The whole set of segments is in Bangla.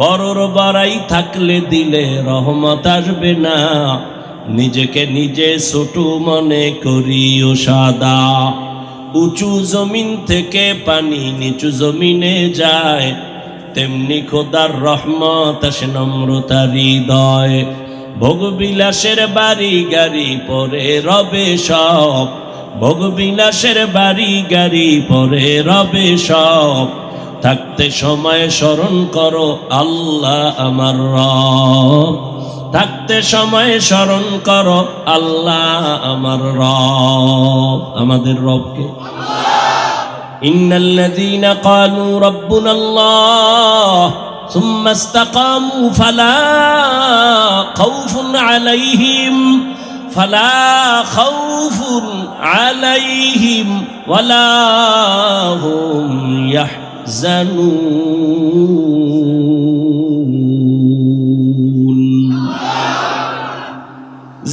বড়র বড়াই থাকলে দিলে রহমত আসবে না। নিজেকে নিজে ছোট মনে করিও সাদা। উঁচু জমিন থেকে পানি নিচু জমিনে যায়। তেমনি খোদার রহমত আসে নম্রতা হৃদয়। ভোগবিলাসের বাড়ি গাড়ি পরে রবে সব। ভোগবিলাসের বাড়ি গাড়ি পরে রবে সব। থাকতে সময় স্মরণ করো আল্লাহ আমার রব থাকতে সময় স্মরণ করো আল্লাহ আমার রব আমাদের রবকে إن الذين قالوا ربنا الله ثم استقاموا فلا خوف عليهم فلا خوف عليهم ولا هم يحزنون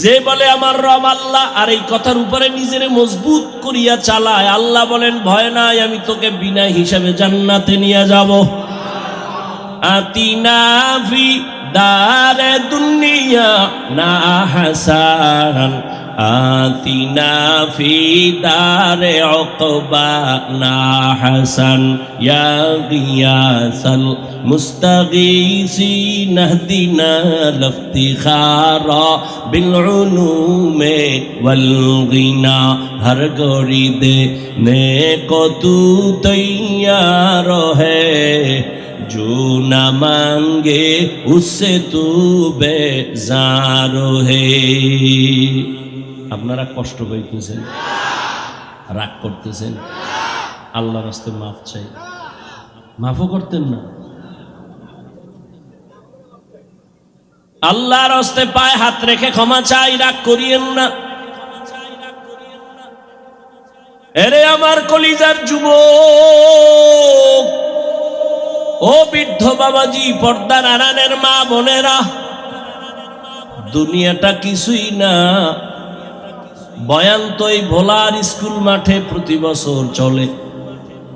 যে বলে আমার রব আল্লাহ আর এই কথার উপরে নিজের মজবুত করিয়া চালায়, আল্লাহ বলেন, ভয় নাই, আমি তোকে বিনা হিসাবে জান্নাতে নিয়ে যাব। আতিনা ফি দারে দুনিয়া না হাসান آتنا فی دار عقبانا حسن یا غیاس المستغیثین اہدنا لافتخارا بالعلوم والغنا ہر گوری دے کو تو تیار ہے، جو نہ مانگے اس سے تو بے ہے۔ আপনারা কষ্ট পাইতেছেন রাগ করতেছেন। আল্লাহর রাস্তে মাফ চাই। মাফও করতেন না। আল্লাহর হস্তে পায়ে হাত রেখে ক্ষমা চাই, রাগ করিয়েন না। এরে আমার কলিজার যুব ও বৃদ্ধ বাবাজি, পর্দার আড়ানের মা বোনেরা, দুনিয়াটা কিছুই না। বয়ান তো এই ভোলার স্কুল মাঠে প্রতি বছর চলে।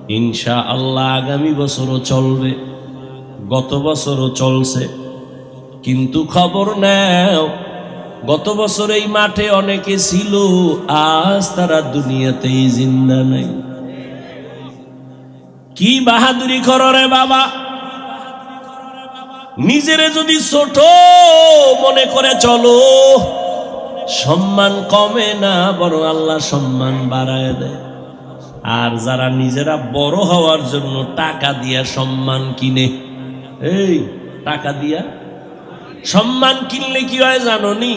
ইনশা আল্লাহ আগামী বছরও চলবে, গত বছরও চলছে। কিন্তু খবর নেও, গত বছর এই মাঠে অনেকে ছিল, আজ তারা দুনিয়াতেই জিন্দা নাই। কি বাহাদুরি করো রে বাবা। নিজেরে যদি ছোট মনে করে চলো সম্মান কমে না বড় আল্লাহ সম্মান বাড়ায় দেয়। আর যারা নিজেরা বড় হওয়ার জন্য টাকা দিয়া সম্মান কিনে, এই, টাকা দিয়া? সম্মান কিনলে কি হয় জানো নি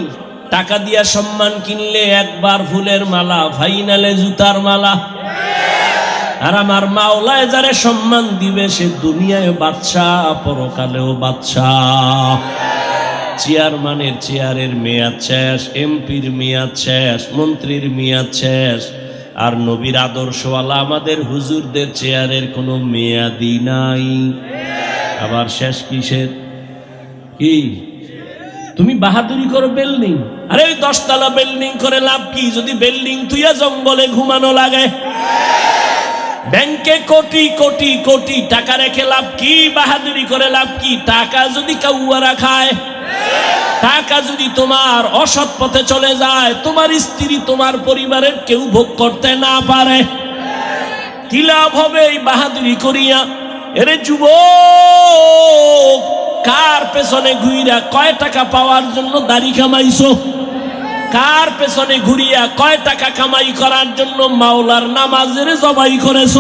টাকা দিয়া সম্মান কিনলে একবার ফুলের মালা, ফাইনালে জুতার মালা। আর আমার মাওলায় যারে সম্মান দিবে, সে দুনিয়ায় বাচ্চা পরকালেও বাচ্চা চেয়ারম্যানের চেয়ারের মেয়াদ শেষ, এমপির মেয়াদ শেষ, মন্ত্রীর মেয়াদ শেষ। আর নবীর আদর্শওয়ালা আমাদের হুজুরদের চেয়ারের কোনো মেয়াদি নাই। আবার শেষ কিসের? কি? তুমি বাহাদুরি করো বিল্ডিং। আরে দশতলা বিল্ডিং করে লাভ কি? যদি বিল্ডিং তুইয়া জঙ্গলে ঘুমানো লাগে। ব্যাংকে কোটি কোটি কোটি টাকা রেখে লাভ কি? বাহাদুরি করে লাভ কি? টাকা যদি কাউয়ারা খায়, টাকা যদি তোমার অসৎ পথে চলে যায়, তোমার স্ত্রী তোমার পরিবারের কেউ ভোগ করতে না পারে। কি লাভ হবে এই বাহাদুরি করিয়া? এরে যুব কার পেছনে ঘুইরা কয় টাকা পাওয়ার জন্য দাড়ি কামাইছো কার পেছনে ঘুরিয়া কয় টাকা কামাই করার জন্য মাওলার নামাজের জবাই করেছ?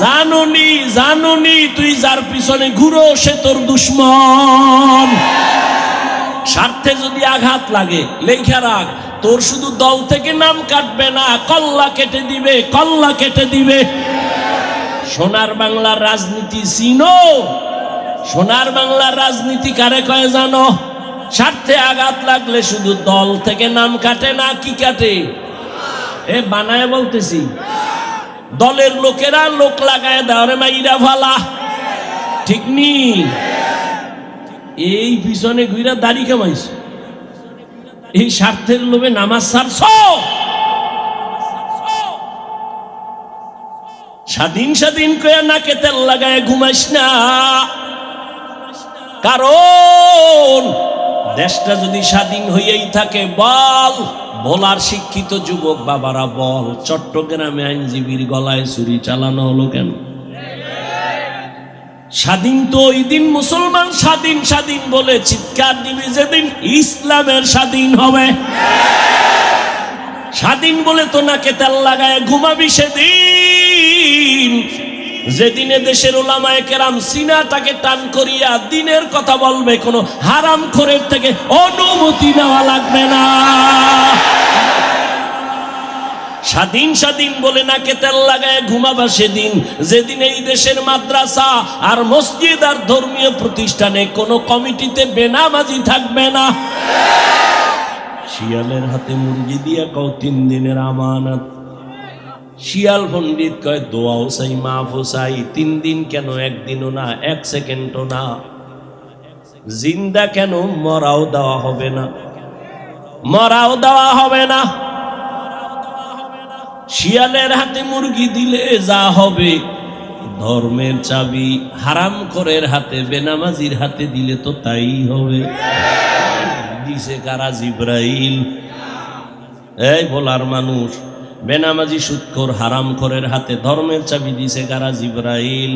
জানুনি জানুনি, তুই যার পিছনে ঘুরো, সে তোর দুশ্মন। স্বার্থে যদি আঘাত লাগে, লেখা রাখ, তোর শুধু দল থেকে নাম কাটবে না, কল্লা কেটে দিবে, কল্লা কেটে দিবে। সোনার বাংলার রাজনীতি চিনো? সোনার বাংলার রাজনীতি কারে কয় জানো? স্বার্থে আঘাত লাগলে শুধু দল থেকে নাম কাটে না কি কাটে? এ, বানায় বলতেছি। দলের লোকেরা লোক লাগায় দেওয়ারে মাইরা ভালা ঠিক নি? এই পিছনে ঘুরা দাড়ি কামাইছ। এই স্বার্থের লোভে নামাজ ছাড়ছ? স্বাধীন স্বাধীন কয়া নাকে তেল লাগায় ঘুমাইস না। কারণ দেশটা যদি স্বাধীন হইয়াই থাকে, বল। বলার শিক্ষিত যুবক বাবারা, বল। চট্টগ্রামে আইনজীবীর গলায় ছুরি চালানো হলো কেন? স্বাধীন তো ওই দিন, মুসলমান স্বাধীন স্বাধীন বলে চিৎকার দিবি যেদিন ইসলামের স্বাধীন হবে। স্বাধীন বলে তো নাকে তেল লাগায় ঘুমাবি সেদিন। যেদিনে দেশের ওলামায় কেরাম সিনাটাকে টান করিয়া দিনের কথা বলবে, কোনো হারাম খোরের থেকে অনুমতি নেওয়া লাগবে না। স্বাধীন স্বাধীন বলে নাকে তেল লাগায় ঘুমাবা সেদিন। যেদিন এই দেশের মাদ্রাসা আর মসজিদ আর ধর্মীয় প্রতিষ্ঠানে কোনো কমিটিতে বেনামাজি থাকবে না। শিয়ালের হাতে মুরগি দিয়া কও, তিন দিনের আমানত। শিয়াল পণ্ডিত কয়, দোয়াও চাই, মাফও চাই, তিন দিন কেন, একদিনও না, এক সেকেন্ডও না। জিন্দা কেন, মরাও দেওয়া হবে না। মরাও দেওয়া হবে না। শিয়ালের হাতে মুরগি দিলে যা হবে। ধর্মের চাবি হারাম করের হাতে, বেনামাজির হাতে দিলে তো তাই হবে। দিছে কারা জিব্রাইল? এই বলার মানুষ বেনামাজি সুৎকর হারাম করের হাতে ধর্মের চাবি দিছে কারা জিব্রাইল?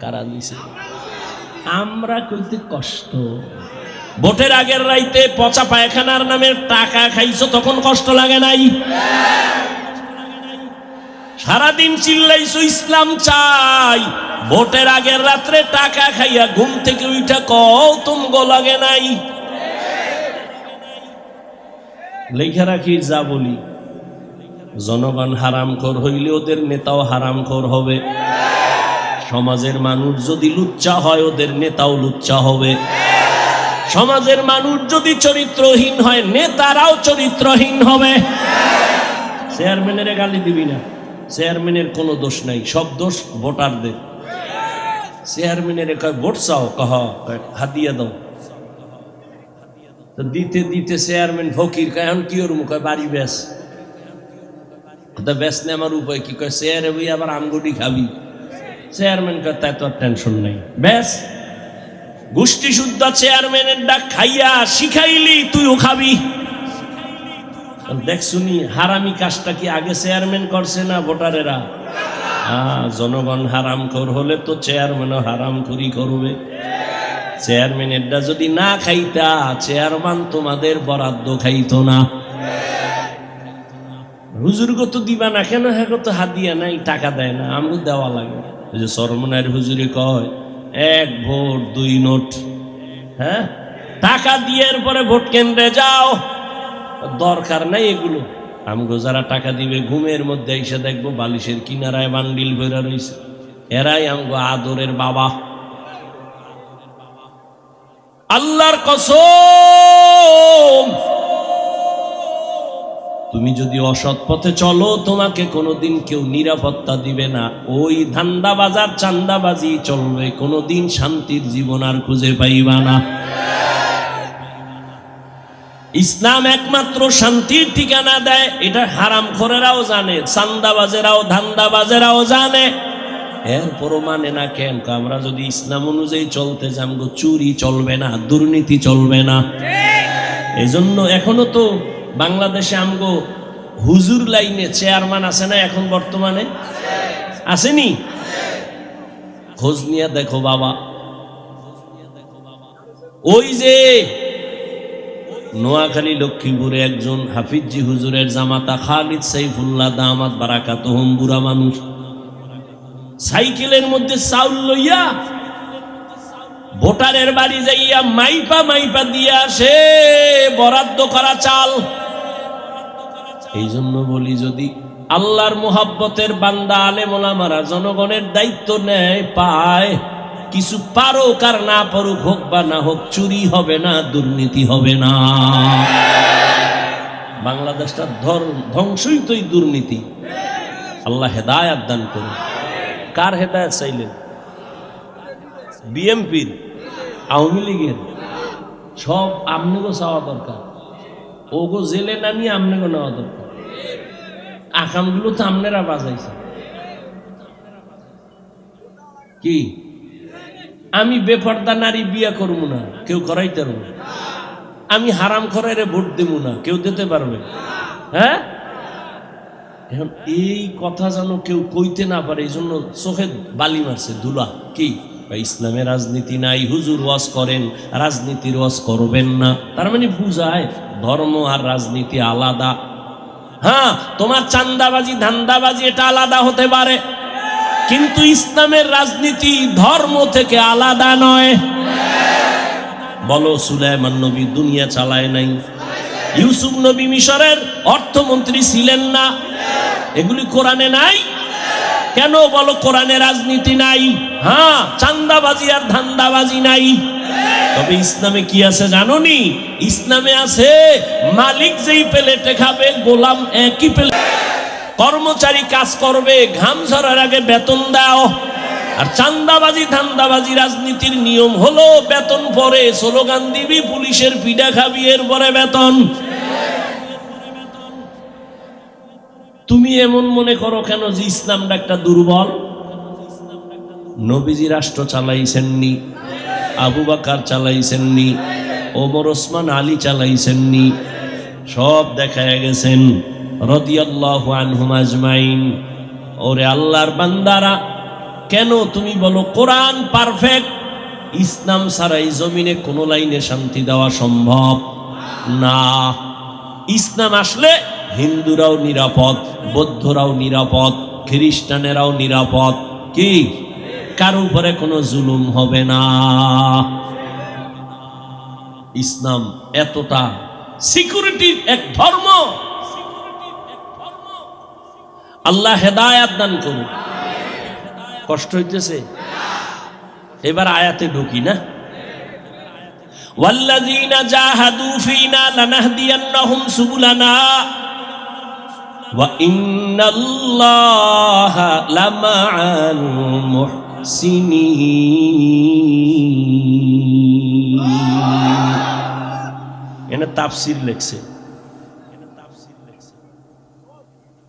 কারা দিছে? আমরা কইতে কষ্ট। ভোটের আগের রাইতে পচা পায়খানার নামে টাকা খাইছো, তখন কষ্ট লাগে নাই? সারাদিন চিল্লাইছো, ইসলাম চাই। ভোটের আগের রাত্রে টাকা খাইয়া ঘুম থেকে উঠা কও, তুমগো লাগে নাই? লেখা রাখি, যা বলি। জনগণ হারামখোর হইলে ওদের নেতাও হারামখোর হবে। সমাজের মানুষ যদি লুচ্চা হয়, ওদের নেতাও লুচ্চা হবে। সমাজের মানুষ যদি চরিত্রহীন হয়, নেতারাও চরিত্রহীন হবে। চেয়ারম্যানের গালি দিবি না। চেয়ারম্যানের কোনো দোষ নাই, সব দোষ ভোটারদের। চেয়ারম্যানের ভোট চাও? কহ হাতিয়া দাও। তো দিতে দিতে চেয়ারম্যান ফকির কয় কি ওর মুখ বাড়ি বেশ তা নে আমার উপায় কি? কয় চেয়ারে বই আবার আমগুটি খাবি। চেয়ারম্যান কয় তাই তো আর টেনশন নাই। বেশ গোষ্ঠী শুদ্ধ চেয়ারম্যানের ডাক খাইয়া শিখাইলি, তুইও খাবি। দেখ শুনি, হারামি কাজটা কি আগে চেয়ারম্যান করছে না ভোটারেরা? হ্যাঁ জনগণ হারাম কর হলে তো চেয়ারম্যানও হারাম করি করবে। চেয়ারম্যানেরটা যদি না খাইতা চেয়ারম্যান তোমাদের বরাদ্দ খাইতো না। হুজুরগো তো দিবা না কেন? হ্যাঁ তো হাদিয়া নাই, টাকা দেয় না আমাকে দেওয়া লাগে। ওই যে সরমনার হুজুরে কয়, এক ভোট, দুই নোট। হ্যাঁ? টাকা দিয়ে পরে ভোট কেন্দ্রে যাও। দরকার নাই এগুলো। আমগো যারা টাকা দিবে, ঘুমের মধ্যে এসে দেখব বালিশের কিনারায় বান্ডিল ভরা রয়েছে এরাই আমগো আদরের বাবা। আল্লাহর কসম! তুমি যদি অসৎ পথে চলো তোমাকে কোনোদিন কেউ নিরাপত্তা দিবে না। ওই ধান্দা বাজার চান্দাবাজি চলবে কোনোদিন শান্তির জীবন আর খুঁজে পাইবা না। ইসলাম একমাত্র শান্তির ঠিকানা দেয় এটা হারাম খোরেরাও জানে চান্দাবাজেরাও ধান্দাবাজেরাও জানে। এরপরও মানে না কেন? আমরা যদি ইসলাম অনুযায়ী চলতে যামগো চুরি চলবে না দুর্নীতি চলবে না। এই জন্য এখনও তো বাংলাদেশে আমগো হুজুর লাইনে চেয়ারম্যান আছে না এখন বর্তমানে? আসেনি? খোঁজ নিয়ে দেখো বাবা। ওই যে নোয়াখালী লক্ষ্মীপুরে একজন হাফিজি হুজুরের জামাতা, খালিদ সাইফুল্লাহ দামাত বারাকাত বুড়া মানুষ। সাইকেলের মধ্যে চাউল লইয়া ভোটারের বাড়ি যাইয়া মাইপা মাইপা দিয়ে আসে, বরাদ্দ করা চাল। এই জন্য বলি, যদি আল্লাহর মোহাব্বতের বান্দা আলে মোলামারা জনগণের দায়িত্ব নেয়, পায়, কিছু পারুক আর না পারুক, হোক বা না হোক, চুরি হবে না, দুর্নীতি হবে না। বাংলাদেশটা ধ্বংসই তো দুর্নীতি। আল্লাহ হেদায়াত দান করুন। কার হেদায়াত চাইলেন? বিএমপির। আওয়ামী লীগের। সব আমনেগো চাওয়া দরকার। ওগো জেলে না নিয়ে আমনেগো নেওয়া দরকার। আকামগুলো তো আমনেরা বাজাইছে কি? আমি বেপর্দা নারী বিয়া করব না, কেউ করাইতে পারব না। আমি হারাম খরাইরে ভোট দেবো না, কেউ দিতে পারবে হ্যাঁ? এখন এই কথা যেন কেউ কইতে না পারে, এই জন্য চোখে বালি মারছে দুলা কি? বা ইসলামে রাজনীতি নাই, হুজুর ওয়াজ করেন, রাজনীতির ওয়াজ করবেন না। তার মানে বুঝায়, ধর্ম আর রাজনীতি আলাদা। হ্যাঁ তোমার চান্দাবাজি, ধান্দাবাজি, এটা আলাদা হতে পারে। কিন্তু ইসলামের রাজনীতি ধর্ম থেকে আলাদা নয়। বলো, সুলাইমান নবী দুনিয়া চালায় নাই? ইউসুফ নবী মিশরের অর্থমন্ত্রী ছিলেন না? এগুলি কোরআনে নাই? কেন বলো কোরআনে রাজনীতি নাই? হ্যাঁ চান্দাবাজি আর ধান্দাবাজি নাই। তবে ইসলামে কি আছে জানোনি? ইসলামে আছে মালিক যেই প্লেটে খাবে, গোলাম একই প্লেট। কর্মচারী কাজ করবে, ঘাম ঝরার আগে বেতন দাও। আর চান্দাবাজি, ধান্দাবাজি রাজনীতির নিয়ম হলো বেতন পরে, স্লোগান দিবি, পুলিশের পিডা খাবি এর পরে বেতন। তুমি এমন মনে করো কেন যে ইসলামটা একটা দুর্বল? নবীজি রাষ্ট্র চালাইছেননি, আবু বাকার চালাইছেননি, ওমর ওসমান আলী চালাইছেননি, সব দেখায় গেছেন, রদিয়াল্লাহ আনহুম আজমাইন। ওরে আল্লাহর বান্দারা, কেন তুমি বলো কোরআন পারফেক্ট? ইসলাম ছাড়াই জমিনে কোনো লাইনে শান্তি দেওয়া সম্ভব না। ইসলাম আসলে হিন্দুরাও নিরাপদ বৌদ্ধরাও নিরাপদ খ্রিস্টানেরাও নিরাপদ কি কারো উপরে কোনো জুলুম হবে না ইসলাম এতটা সিকিউরিটির এক ধর্ম আল্লাহ হেদায়াত দান করুন কষ্ট হইতেছে এবার আয়াতে ঢুকি না والذين جاهدوا فينا لنهدينهم سبلنا وإن الله لمع المحسنين এনে তাফসির লেখছে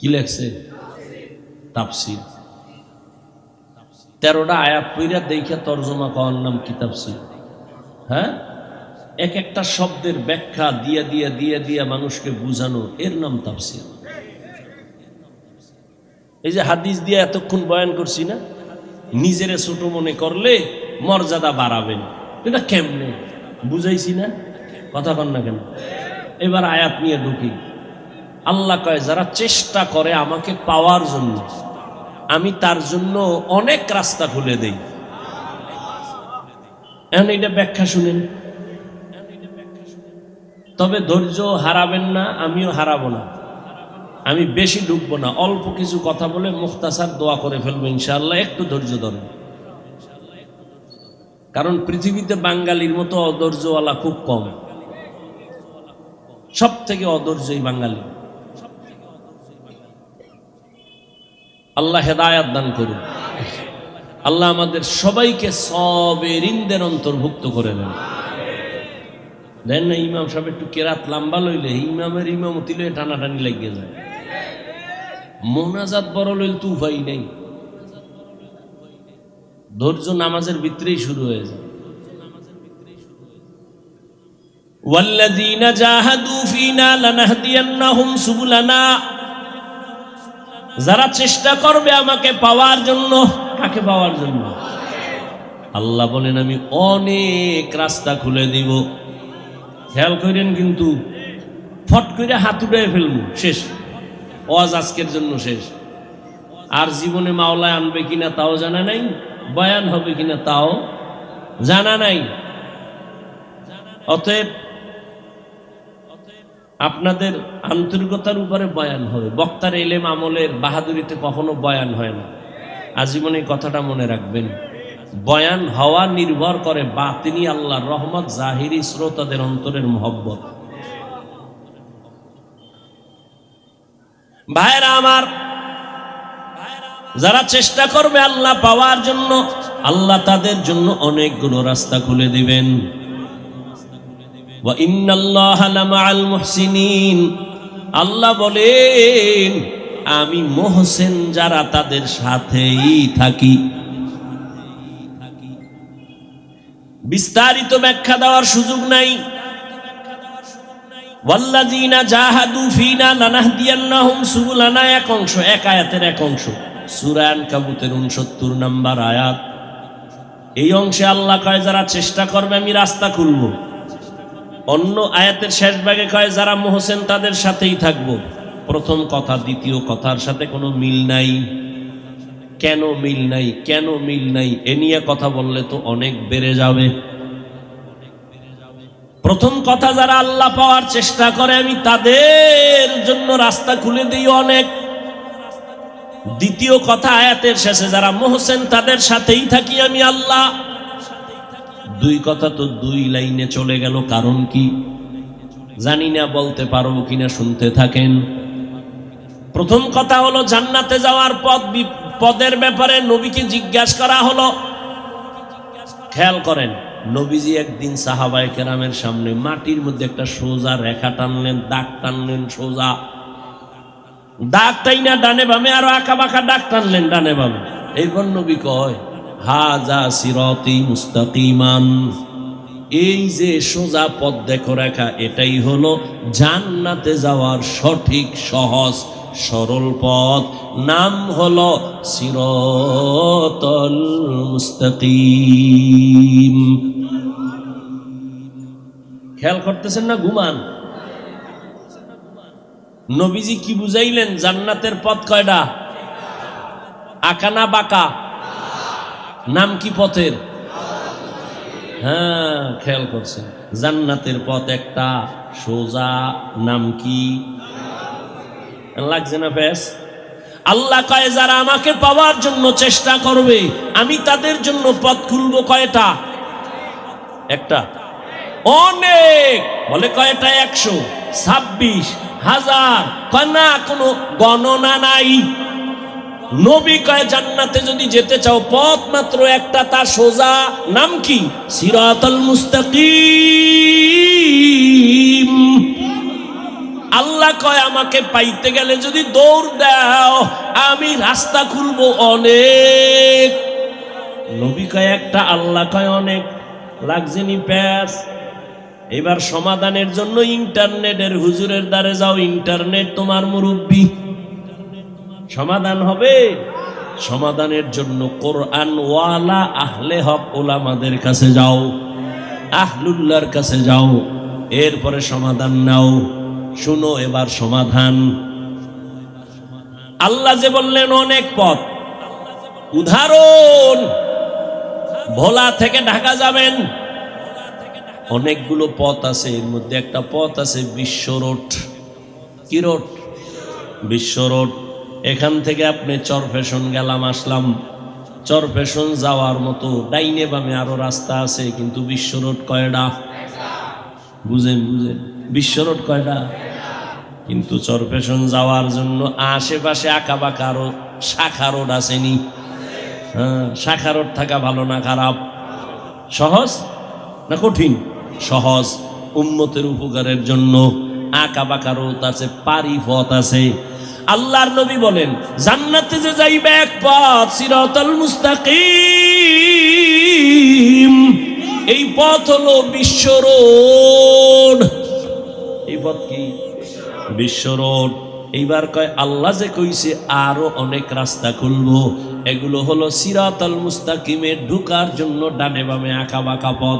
কি লেখছে তাফসির তেরোটা আয়াত পইরা দেখে তর্জমা করার নাম কিতাব ছিল হ্যাঁ এক একটা শব্দের ব্যাখ্যা দিয়ে দিয়ে দিয়ে দিয়ে মানুষকে বুঝানো এর নাম তাফসির এই যে হাদিস দিয়ে এতক্ষণ বয়ান করছি না, নিজেরে ছোট মনে করলে মর্যাদা বাড়াবেন এটা কেমনে? বুঝাইছি না? কথা কন না কেন? এবার আয়াত নিয়ে ঢুকি। আল্লাহ কয়, যারা চেষ্টা করে আমাকে পাওয়ার জন্য, আমি তার জন্য অনেক রাস্তা খুলে দেই। এখন এটা ব্যাখ্যা শুনেন। তবে ধৈর্য হারাবেন না, আমিও হারাবো না। আমি বেশি ডুববো না, অল্প কিছু কথা বলে মুখতাসার দোয়া করে ফেলব, ইনশাআল্লাহ। একটু ধৈর্য ধরেন। কারণ পৃথিবীতে বাঙালির মতো অধৈর্যওয়ালা খুব কম। সব থেকে অধৈর্যই বাঙালি। আল্লাহ হেদায়াত দান করুন। আল্লাহ আমাদের সবাইকে সবের ইন্দের অন্তর্ভুক্ত করে নেন। দেন না, ইমাম সাহেব একটু কেরাত লম্বা লইলে ইমামের ইমামতি লইলে টানাটানি লাগিয়ে যায়। মোনাজাত বড় লইল তু উপায় নেই ধৈর্য নামাজের ভিতরেই শুরু হয়ে যায় والذين جاهدوا فينا لنهدينهم سبلنا যারা চেষ্টা করবে আমাকে পাওয়ার জন্য কাকে পাওয়ার জন্য আল্লাহ বলেন আমি অনেক রাস্তা খুলে দিব খেয়াল করেন কিন্তু ফট করে হাত উঠে ফেলবো শেষ ওয়াজ আজকের জন্য শেষ। আর জীবনে মাওলায় আনবে কিনা তাও জানা নাই, বয়ান হবে কিনা তাও জানা নাই। অতএব আপনাদের আন্তরিকতার উপরে বয়ান হবে। বক্তার এলেম আমলের বাহাদুরিতে কখনো বয়ান হয় না। আজীবন এই কথাটা মনে রাখবেন। বয়ান হওয়া নির্ভর করে বাতিনি আল্লাহর রহমত, জাহিরি শ্রোতাদের অন্তরের মহব্বত। ভাইরা আমার, যারা চেষ্টা করবে আল্লাহ পাওয়ার জন্য, আল্লাহ তাদের জন্য অনেকগুলো রাস্তা খুলে দিবেন। আল্লাহ বলেন, আমি মোহসেন যারা তাদের সাথেই থাকি। বিস্তারিত ব্যাখ্যা দেওয়ার সুযোগ নাই। ওয়াল্লাযীনা জাহাদু ফিনা লানাহদিয়ান্নাহুম সুবুলানা, এক অংশ, এক আয়াতের এক অংশ। সূরা আনকাবুতের 69 নাম্বার আয়াত। এই অংশে আল্লাহ কয়, যারা চেষ্টা করবে, আমি রাস্তা খুলব। অন্য আয়াতের শেষ ভাগে কয়, যারা মোহসেন, তাদের সাথেই থাকব। প্রথম কথা, দ্বিতীয় কথার সাথে কোনো মিল নাই। কেন মিল নাই? কেন মিল নাই? এ নিয়ে কথা বললে তো অনেক বেড়ে যাবে। প্রথম কথা যারা আল্লাহ পাওয়ার চেষ্টা করে, আমি তাদের জন্য রাস্তা খুলে দিই অনেক। দ্বিতীয় কথা আয়াতের শেষে, যারা মোহসেন তাদের সাথেই থাকি আমি আল্লাহ। দুই কথা তো দুই লাইনে চলে গেল, কারণ কি? জানি না, বলতে পারব কিনা, শুনতে থাকেন। প্রথম কথা হলো, জান্নাতে যাওয়ার বি- পদের ব্যাপারে নবীকে জিজ্ঞাসা করা হলো। খেয়াল করেন নবীজি একদিন সাহাবায়ে কেরামের সামনে মাটির মধ্যে একটা সোজা রেখা টানলেন, দাগ টানলেন, সোজা। দাগ টাই না ডানে বামে আরও আঁকা বাঁকা দাগ টানলেন ডানে বামে। এরপর নবী কয়, হাজা সিরতি মুস্তাকিমান। এই যে সোজা পথ দেখো রেখা, এটাই হলো জান্নাতে যাওয়ার সঠিক সহজ সরল পথ, নাম হলো সিরতল মুস্তাকিম। খেয়াল করতেছেন না ঘুমান? নবীজি কি বুঝাইলেন? জান্নাতের পথ কয়টা আকানা বাঁকা। নাম কি পথের? হ্যাঁ খেয়াল করছেন। জান্নাতের পথ একটা, সোজা, নাম কি? লাগছে না ব্যাস? আল্লাহ কয়, যারা আমাকে পাওয়ার জন্য চেষ্টা করবে, আমি তাদের জন্য পথ খুলবো কয়টা? একটা। অনেক। বলে কয়টা? একশো। ছাব্বিশ। হাজার। কয়, না, কোনো গণনা নাই। নবী কয়, জান্নাতে যদি যেতে চাও, পথ মাত্র একটা তার সোজা। নাম কি? সিরাতাল মুস্তাকিম। আল্লাহ কয়, আমাকে পাইতে গেলে যদি দৌড় দাও, আমি রাস্তা খুলবো অনেক। নবী কয়, একটা আল্লাহ কয় অনেক। লাগছেনি প্যাস। এবার সমাধানের জন্য ইন্টারনেটের হুজুরের দ্বারে যাও, ইন্টারনেট তোমার মুরব্বী। সমাধান হবে? সমাধানের জন্য কোরআন ওয়ালা আহলে হক ওলামাদের কাছে যাও। আহলুল্লাহর কাছে যাও। এরপরে সমাধান নাও। শুনো এবার সমাধান। আল্লাহ যে বললেন, অনেক পথ। উদাহরণ, ভোলা থেকে ঢাকা যাবেন। অনেকগুলো পথ আছে, এর মধ্যে একটা পথ আছে বিশ্ব রোড। কি রোড? বিশ্ব রোড। এখান থেকে আপনি চর ফ্যাশন গেলাম, আসলাম। চর ফ্যাশন যাওয়ার মতো ডাইনে বামে আরও রাস্তা আছে, কিন্তু বিশ্ব রোড কয়টা বুঝেন বুঝেন। বিশ্ব রোড কয়টা কিন্তু চর ফ্যাশন যাওয়ার জন্য আশেপাশে আঁকা আরও শাখা রোড আসেনি হ্যাঁ শাখা রোড থাকা ভালো না, খারাপ? সহজ না কঠিন? সহজ। উম্মতের উপকারের জন্য আঁকা বাঁকা রোদ আছে পারি পথ আছে। আল্লাহর নবী বলেন, জান্নাতে যে যাইবে এক পথ, সিরাতাল মুস্তাকিম। এই পথ হলো বিশ্ব রোড। এই পথ কি? বিশ্ব রোড। এইবার কয়, আল্লাহ যে কইছে, আরও অনেক রাস্তা খুলবো। এগুলো হলো সিরাতাল মুস্তাকিমে ঢুকার জন্য ডানে বামে আঁকা বাঁকা পথ।